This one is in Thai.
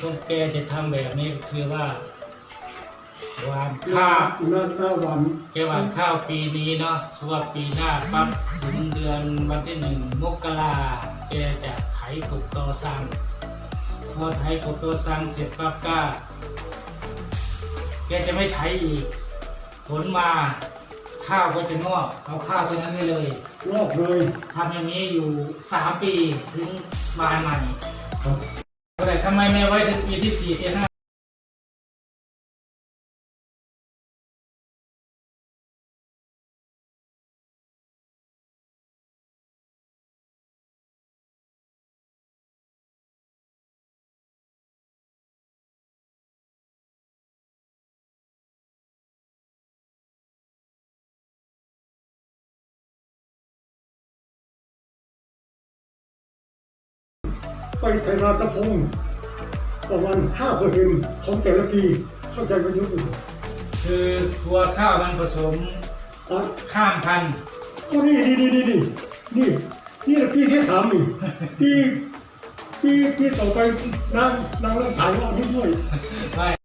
ของแกจะทำแบบนี้คือว่าหวานข้าวหน้าหวานแกหวานข้าวปีนี้เนาะคือว่าปีหน้าปั๊บถึงเดือนวันที่หนึ่งมกราแกจะไถกบตอสังพอไถกบตอสังเสร็จปั๊บก็แกจะไม่ไถอีกผลมา ข้าวก็จะงอกเอาข้าวตัวนั้นได้เลยรอบเลยทำอย่างนี้อยู่สามปีถึงบานใหม่ครับแต่ทำไมไม่ไว้ถึงปีที่สี่ปีห้า ไปใส่นาตะพงประมาณห้าเปอร์เซ็นต์ของแต่ละปีเข้าใจกันเยอะอยู่คือตัวข้าวมันผสมอะข้ามพันธุ์ก็นี่นี่นี่นี่นี่นี่นี่แหละพี่ที่ถามนี่พี่พี่พี่ต่อไปนางนางต้องถ่ายว่านี้ด้วยไม่